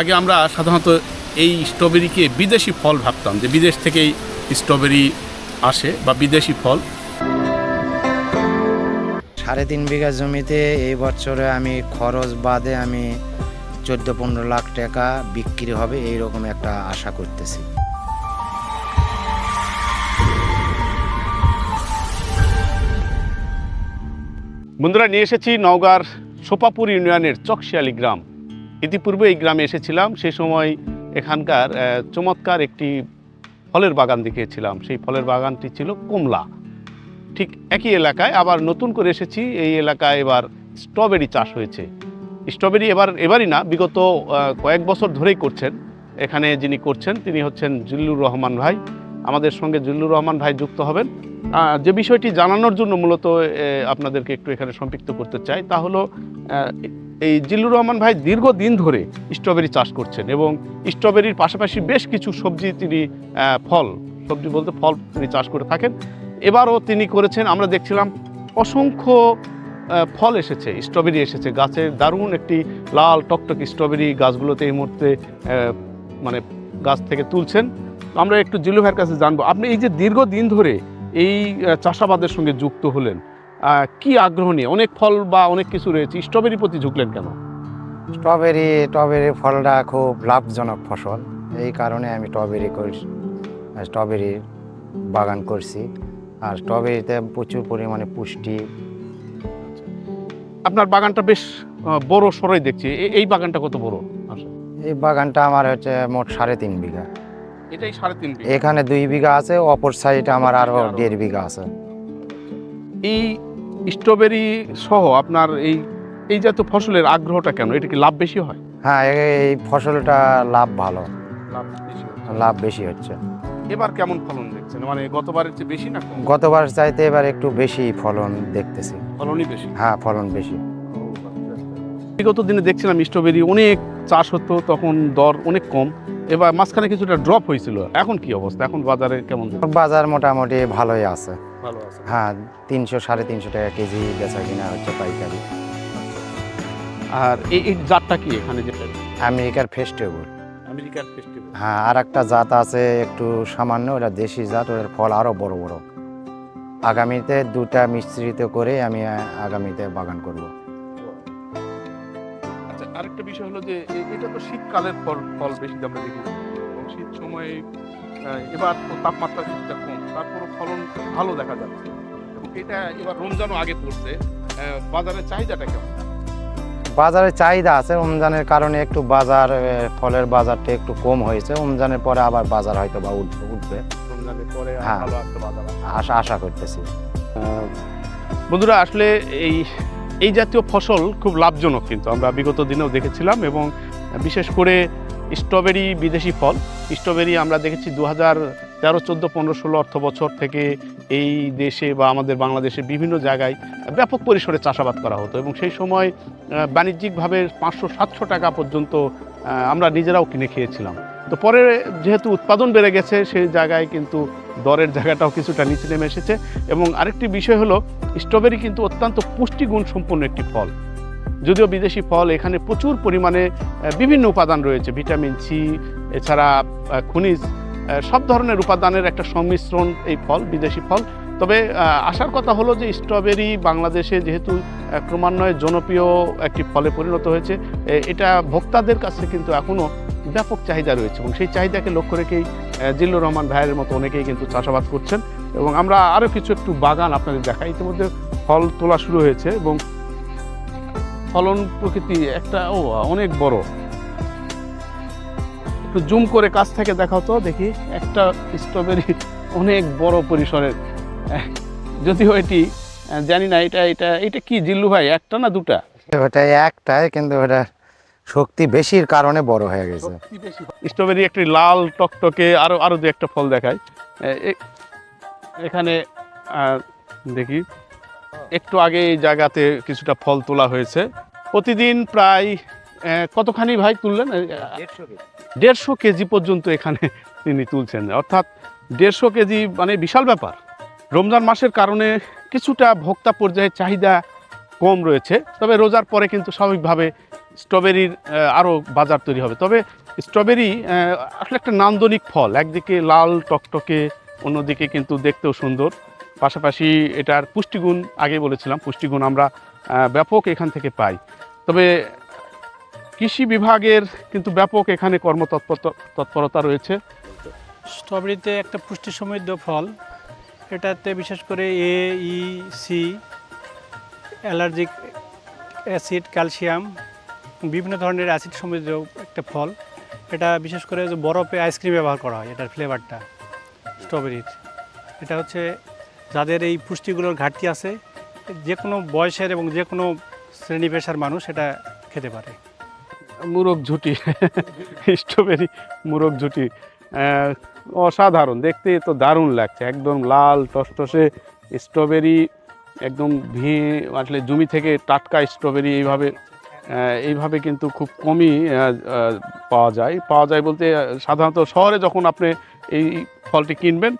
আগে আমরা সাধারণত এই স্ট্রবেরিকে বিদেশি ফল ভাবতাম যে বিদেশ থেকেই স্ট্রবেরি আসে বা বিদেশি ফল। সাড়ে তিন বিঘা জমিতে এই বছরে আমি খরচ বাদে আমি চোদ্দ পনেরো লাখ টাকা বিক্রি হবে এই রকম একটা আশা করতেছি। বন্ধুরা নিয়ে এসেছি নওগাঁর সোপাপুর ইউনিয়নের চকশিয়ালি গ্রাম। ইতিপূর্বে এই গ্রামে এসেছিলাম, সেই সময় এখানকার চমৎকার একটি ফলের বাগান দেখিয়েছিলাম। সেই ফলের বাগানটি ছিল কমলা। ঠিক একই এলাকায় আবার নতুন করে এসেছি, এই এলাকায় এবার স্ট্রবেরি চাষ হয়েছে। স্ট্রবেরি এবার, এবারই না, বিগত কয়েক বছর ধরেই করছেন। এখানে যিনি করছেন, তিনি হচ্ছেন জিল্লুর রহমান ভাই। আমাদের সঙ্গে জিল্লুর রহমান ভাই যুক্ত হবেন। যে বিষয়টি জানানোর জন্য মূলত আপনাদেরকে একটু এখানে সম্পৃক্ত করতে চাই, তা হলো এই জিল্লুর রহমান ভাই দীর্ঘদিন ধরে স্ট্রবেরি চাষ করছেন এবং স্ট্রবেরির পাশাপাশি বেশ কিছু সবজি তিনি ফল, সবজি বলতে ফল তিনি চাষ করে থাকেন। এবারও তিনি করেছেন, আমরা দেখছিলাম অসংখ্য ফল এসেছে, স্ট্রবেরি এসেছে গাছের দারুণ একটি লাল টকটক স্ট্রবেরি গাছগুলোতে এই মুহূর্তে মানে গাছ থেকে তুলছেন। আমরা একটু জিল্লু ভাইয়ের কাছে জানব, আপনি এই যে দীর্ঘদিন ধরে এই চাষাবাদের সঙ্গে যুক্ত হলেন কি আগ্রহ নিয়ে? অনেক ফল বা অনেক কিছু রয়েছে স্ট্রবেরির প্রতি ঝুঁকলেন কেন? স্ট্রবেরি স্ট্রবেরি ফলটা খুব লাভজনক ফসল এই কারণে আমি স্ট্রবেরি করছি স্ট্রবেরি বাগান করছি। আর স্ট্রবেরিতে প্রচুর পরিমাণে পুষ্টি। আপনার বাগানটা বেশ বড় সরই দেখছি এই বাগানটা কত বড়? এই বাগানটা আমার হচ্ছে মোট সাড়ে তিন বিঘা। এটাই সাড়ে তিন বিঘা। এখানে দুই বিঘা আছে অপর সাইডে আমার আরও দেড় বিঘা আছে। এই স্ট্রবেরি সহ আপনার এই এই জাতীয় ফসলের আগ্রহটা কেন? এটা কি লাভ বেশি হয়? হ্যাঁ এই ফসলটা লাভ ভালো। লাভ বেশি লাভ বেশি হচ্ছে। এবার কেমন ফলন দেখছেন? মানে গতবারের চেয়ে বেশি না গতবার চাইতে এবার একটু বেশি ফলন দেখতেছি। ফলনই বেশি? হ্যাঁ ফলন বেশি। বিগত দিনে দেখছিলাম স্ট্রবেরি অনেক চাষ হতো তখন দর অনেক কম। এবার মাঝখানে কিছুটা ড্রপ হয়েছিল। এখন কি অবস্থা? এখন বাজারে কেমন বাজার মোটামুটি ভালোই আছে। ভালো আছে। হ্যাঁ তিনশো সাড়ে তিনশো টাকা কেজি বেচা কিনা হচ্ছে পাইকারি। আর এই এই জাতটা কি এখানে যেটা? আমেরিকার ফেস্টিভ্যাল আমেরিকার ফেস্টিভ্যাল হ্যাঁ আর একটা জাত আছে একটু সামান্য ওটা দেশি জাত ওটার ফল আরও বড় বড়। আগামীতে দুটা মিশ্রিত করে আমি আগামীতে বাগান করব। বিষয় হলো যে এটা তো শীতকালের ফল ফল বেশি আমরা দেখি শীত সময়ে এবার তো তাপমাত্রা কিছুটা কম তারপরও ফলন ভালো দেখা যাচ্ছে। এবং এটা এবার রমজানও আগে পড়ছে বাজারের চাহিদাটা কেমন? বাজারে চাহিদা আছে রমজানের কারণে একটু বাজার ফলের বাজারটা একটু কম হয়েছে। রমজানের পরে আবার বাজার হয়তো বা উঠবে। হ্যাঁ। আশা আশা করতেছি। বন্ধুরা আসলে এই এই জাতীয় ফসল খুব লাভজনক কিন্তু আমরা বিগত দিনেও দেখেছিলাম এবং বিশেষ করে স্ট্রবেরি বিদেশি ফল। স্ট্রবেরি আমরা দেখেছি দু হাজার তেরো, চোদ্দ, পনেরো, ষোলো অর্থ বছর থেকে এই দেশে বা আমাদের বাংলাদেশে বিভিন্ন জায়গায় ব্যাপক পরিসরে চাষাবাদ করা হতো এবং সেই সময় বাণিজ্যিকভাবে পাঁচশো, সাতশো টাকা পর্যন্ত আমরা নিজেরাও কিনে খেয়েছিলাম। তো পরে যেহেতু উৎপাদন বেড়ে গেছে, সেই জায়গায় কিন্তু দরের জায়গাটাও কিছুটা নিচে নেমে এসেছে। এবং আরেকটি বিষয় হলো, স্ট্রবেরি কিন্তু অত্যন্ত পুষ্টিগুণ সম্পন্ন একটি ফল। যদিও বিদেশি ফল এখানে প্রচুর পরিমাণে বিভিন্ন উপাদান রয়েছে, ভিটামিন সি, এছাড়া খনিজ সব ধরনের উপাদানের একটা সংমিশ্রণ এই ফল, বিদেশি ফল। তবে আসার কথা হলো যে স্ট্রবেরি বাংলাদেশে যেহেতু ক্রমান্বয়ে জনপ্রিয় একটি ফলে পরিণত হয়েছে এটা ভোক্তাদের কাছে কিন্তু এখনও ব্যাপক চাহিদা রয়েছে এবং সেই চাহিদাকে লক্ষ্য রেখেই জিল্লুর রহমান ভাইয়ের মতো অনেকেই কিন্তু চাষাবাদ করছেন এবং আমরা আরও কিছু একটু বাগান আপনাদের দেখাই। ইতিমধ্যে ফল তোলা শুরু হয়েছে এবং ফলন প্রকৃতি একটা, ও, অনেক বড়। একটু জুম করে কাছ থেকে দেখাও তো, দেখি একটা স্ট্রবেরি অনেক বড় পরিসরের। যদিও এটি জানি না এটা এটা এটা কি জিল্লু ভাই, একটা না দুটা? ওটা একটাই কিন্তু ওটা শক্তি বেশির কারণে বড় হয়ে গেছে। স্ট্রবেরি একটি লাল টকটকে আরও আরও দু একটা ফল দেখায় এখানে দেখি একটু আগে এই জায়গাতে কিছুটা ফল তোলা হয়েছে। প্রতিদিন প্রায় কতখানি ভাই তুললেন? দেড়শো কেজি পর্যন্ত এখানে তিনি তুলছেন। অর্থাৎ দেড়শো কেজি মানে বিশাল ব্যাপার। রমজান মাসের কারণে কিছুটা ভোক্তা পর্যায়ে চাহিদা কম রয়েছে। তবে রোজার পরে কিন্তু স্বাভাবিকভাবে স্ট্রবেরির আরও বাজার তৈরি হবে। তবে স্ট্রবেরি আসলে একটা নান্দনিক ফল। একদিকে লাল, টকটকে, অন্যদিকে কিন্তু দেখতেও সুন্দর। পাশাপাশি এটার পুষ্টিগুণ, আগে বলেছিলাম, পুষ্টিগুণ আমরা ব্যাপক এখান থেকে পাই। তবে কৃষি বিভাগের কিন্তু ব্যাপক এখানে কর্মতৎপর, তৎপরতা রয়েছে। স্ট্রবেরিতে একটা পুষ্টি সমৃদ্ধ ফল। এটাতে বিশেষ করে A E C allergic acid, calcium বিভিন্ন ধরনের অ্যাসিড সমৃদ্ধ একটা ফল। এটা বিশেষ করে যে বরফে আইসক্রিম ব্যবহার করা হয়, এটার ফ্লেভারটা স্ট্রবেরির এটা হচ্ছে যাদের এই পুষ্টিগুলোর ঘাটতি আছে, যে কোনো বয়সের এবং যে কোনো শ্রেণি পেশার মানুষ এটা খেতে পারে। মুরগ ঝুটি স্ট্রবেরি মুরগ ঝুটি অসাধারণ, দেখতে তো দারুণ লাগছে, একদম লাল, টসটসে স্ট্রবেরি একদম ভি আসলে জমি থেকে টাটকা স্ট্রবেরি এইভাবে এইভাবে কিন্তু খুব কমই পাওয়া যায়। পাওয়া যায় বলতে সাধারণত শহরে যখন আপনি এই ফলটি কিনবেন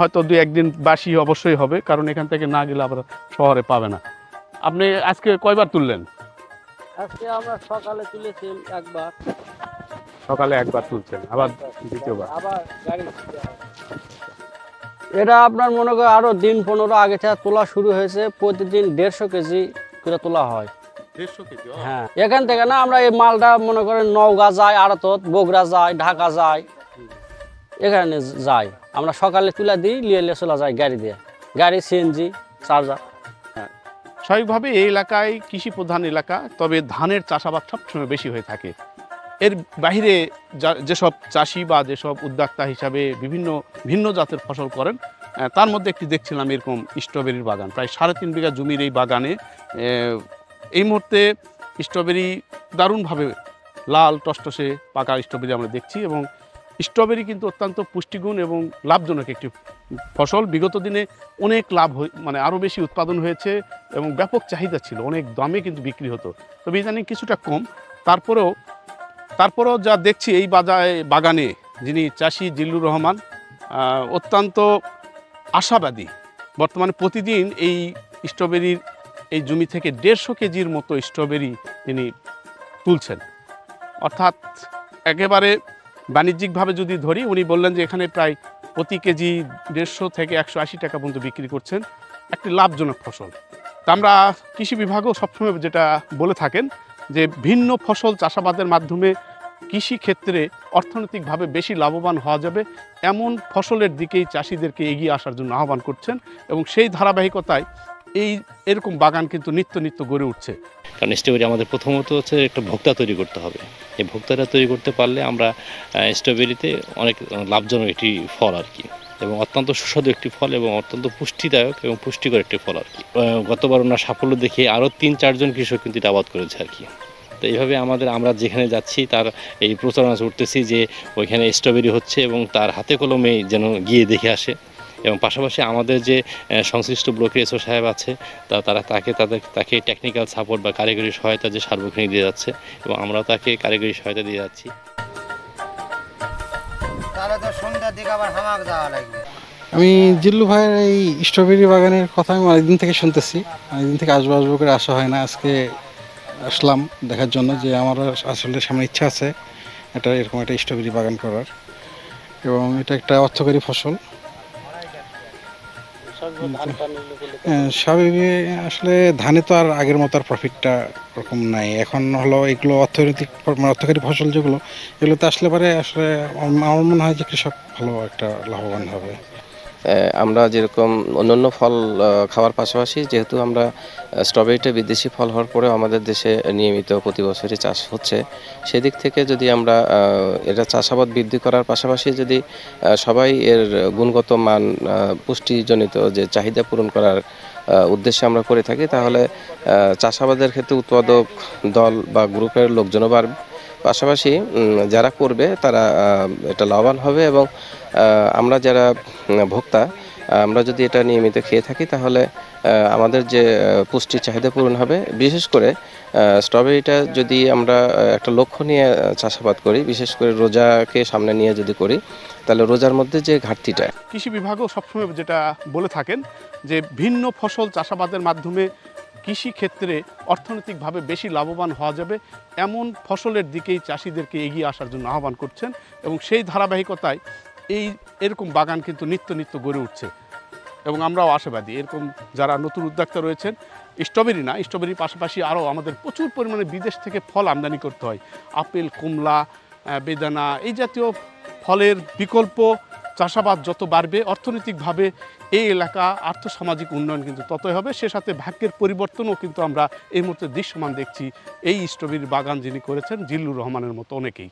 হয়তো দু একদিন বাসি অবশ্যই হবে কারণ এখান থেকে না গেলে আবার শহরে পাবে না। আপনি আজকে কয়বার তুললেন? আজকে আমরা সকালে তুলেছি একবার। সকালে একবার তুলছেন আবার দ্বিতীয়বার? আবার গাড়ি এটা আপনার মনে করেন আরও দিন পনেরো আগে থেকে তোলা শুরু হয়েছে প্রতিদিন দেড়শো কেজি করে তোলা হয়। হ্যাঁ এখান থেকে না আমরা এই মালটা মনে করেন নওগাঁ যায় আড়তত বগুড়া যায় ঢাকা যায় এখানে যাই আমরা সকালে তুলে দিই লিয়ে চলে যায় গাড়ি দিয়ে। গাড়ি সিএনজি চার্জার। স্বাভাবিকভাবে এই এলাকায় কৃষি প্রধান এলাকা তবে ধানের চাষাবাদ সবসময় বেশি হয়ে থাকে। এর বাইরে যা- যেসব চাষি বা যেসব উদ্যোক্তা হিসাবে বিভিন্ন ভিন্ন জাতের ফসল করেন তার মধ্যে একটি দেখছিলাম এরকম স্ট্রবেরির বাগান। প্রায় সাড়ে তিন বিঘা জমির এই বাগানে এই মুহূর্তে স্ট্রবেরি দারুণভাবে লাল, টসটসে পাকা স্ট্রবেরি আমরা দেখছি এবং স্ট্রবেরি কিন্তু অত্যন্ত পুষ্টিগুণ এবং লাভজনক একটি ফসল। বিগত দিনে অনেক লাভ মানে আরও বেশি উৎপাদন হয়েছে এবং ব্যাপক চাহিদা ছিল, অনেক দামে কিন্তু বিক্রি হতো। তবে ইদানিং কিছুটা কম। তারপরেও তারপরেও যা দেখছি এই বাজারে বাগানে যিনি চাষি জিল্লুর রহমান অত্যন্ত আশাবাদী। বর্তমানে প্রতিদিন এই স্ট্রবেরির এই জমি থেকে দেড়শো কেজির মতো স্ট্রবেরি তিনি তুলছেন। অর্থাৎ একেবারে বাণিজ্যিকভাবে যদি ধরি, উনি বললেন যে এখানে প্রায় প্রতি কেজি দেড়শো থেকে একশো আশি টাকা পর্যন্ত বিক্রি করছেন। একটি লাভজনক ফসল। তা আমরা কৃষি বিভাগও সবসময় যেটা বলে থাকেন যে ভিন্ন ফসল চাষাবাদের মাধ্যমে কৃষি ক্ষেত্রে অর্থনৈতিকভাবে বেশি লাভবান হওয়া যাবে। এমন ফসলের দিকেই চাষিদেরকে এগিয়ে আসার জন্য আহ্বান করছেন এবং সেই ধারাবাহিকতায় এই এরকম বাগান কিন্তু নিত্য নিত্য গড়ে উঠছে। কারণ স্ট্রবেরি আমাদের প্রথমত হচ্ছে একটা ভোক্তা তৈরি করতে হবে। এই ভোক্তাটা তৈরি করতে পারলে আমরা স্ট্রবেরিতে অনেক লাভজনক একটি ফল আর কি এবং অত্যন্ত সুস্বাদু একটি ফল এবং অত্যন্ত পুষ্টিদায়ক এবং পুষ্টিকর একটি ফল আর কি। গতবার ওনার সাফল্য দেখে আরও তিন চারজন কৃষক কিন্তু এটা আবাদ করেছে আর কি। তো এইভাবে আমাদের, আমরা যেখানে যাচ্ছি তার এই প্রচারণা করতেছি যে ওইখানে স্ট্রবেরি হচ্ছে এবং তার হাতে কলমে যেন গিয়ে দেখে আসে। এবং পাশাপাশি আমাদের যে সংশ্লিষ্ট ব্লকের এসও সাহেব আছে তা তারা তাকে তাদের তাকে টেকনিক্যাল সাপোর্ট বা কারিগরি সহায়তা যে সার্বক্ষণিক দিয়ে যাচ্ছে এবং আমরাও তাকে কারিগরি সহায়তা দিয়ে যাচ্ছি। তাহলে তো সন্ধ্যার দিকে আবার হামাক যাওয়া লাগবে। আমি জিল্লু ভাইয়ের এই স্ট্রবেরি বাগানের কথা আমি অনেকদিন থেকে শুনতেছি। অনেকদিন থেকে আসব আসব করে আসা হয় না আজকে আসলাম দেখার জন্য যে আমার আসলে সামনে ইচ্ছা আছে এটা এরকম একটা স্ট্রবেরি বাগান করার। এবং এটা একটা অর্থকরী ফসল। স্বাভাবিক আসলে ধানে তো আর আগের মতো আর প্রফিটটা ওরকম নাই। এখন হলো এগুলো অর্থনৈতিক মানে অর্থকরী ফসল যেগুলো, এগুলোতে আসলে পরে আসলে আমার মনে হয় যে কৃষক ভালো একটা লাভবান হবে। আমরা যেরকম অন্যান্য ফল খাওয়ার পাশাপাশি যেহেতু আমরা স্ট্রবেরিটা বিদেশি ফল হওয়ার পরেও আমাদের দেশে নিয়মিত প্রতি বছরই চাষ হচ্ছে। সেদিক থেকে যদি আমরা এটা চাষাবাদ বৃদ্ধি করার পাশাপাশি যদি সবাই এর গুণগত মান পুষ্টিজনিত যে চাহিদা পূরণ করার উদ্দেশ্যে আমরা করে থাকি, তাহলে চাষাবাদের ক্ষেত্রে উৎপাদক দল বা গ্রুপের লোকজনও বাড়বে। পাশাপাশি যারা করবে তারা এটা লাভবান হবে এবং আমরা যারা ভোক্তা, আমরা যদি এটা নিয়মিত খেয়ে থাকি তাহলে আমাদের যে পুষ্টির চাহিদা পূরণ হবে। বিশেষ করে স্ট্রবেরিটা যদি আমরা একটা লক্ষ্য নিয়ে চাষাবাদ করি, বিশেষ করে রোজাকে সামনে নিয়ে যদি করি, তাহলে রোজার মধ্যে যে ঘাটতিটা। কৃষি বিভাগও সবসময় যেটা বলে থাকেন, যে ভিন্ন ফসল চাষাবাদের মাধ্যমে কৃষি ক্ষেত্রে অর্থনৈতিকভাবে বেশি লাভবান হওয়া যাবে, এমন ফসলের দিকেই চাষিদেরকে এগিয়ে আসার জন্য আহ্বান করছেন এবং সেই ধারাবাহিকতায় এই এরকম বাগান কিন্তু নিত্য নিত্য গড়ে উঠছে এবং আমরাও আশাবাদী। এরকম যারা নতুন উদ্যোক্তা রয়েছেন, স্ট্রবেরি না, স্ট্রবেরির পাশাপাশি আরও আমাদের প্রচুর পরিমাণে বিদেশ থেকে ফল আমদানি করতে হয়। আপেল কমলা বেদানা এই জাতীয় ফলের বিকল্প চাষাবাদ যত বাড়বে, অর্থনৈতিকভাবে এই এলাকা আর্থসামাজিক উন্নয়ন কিন্তু ততই হবে। সে সাথে ভাগ্যের পরিবর্তনও কিন্তু আমরা এই মুহূর্তে দৃশ্যমান দেখছি। এই স্ট্রবেরি বাগান যিনি করেছেন, জিল্লুর রহমানের মতো অনেকেই।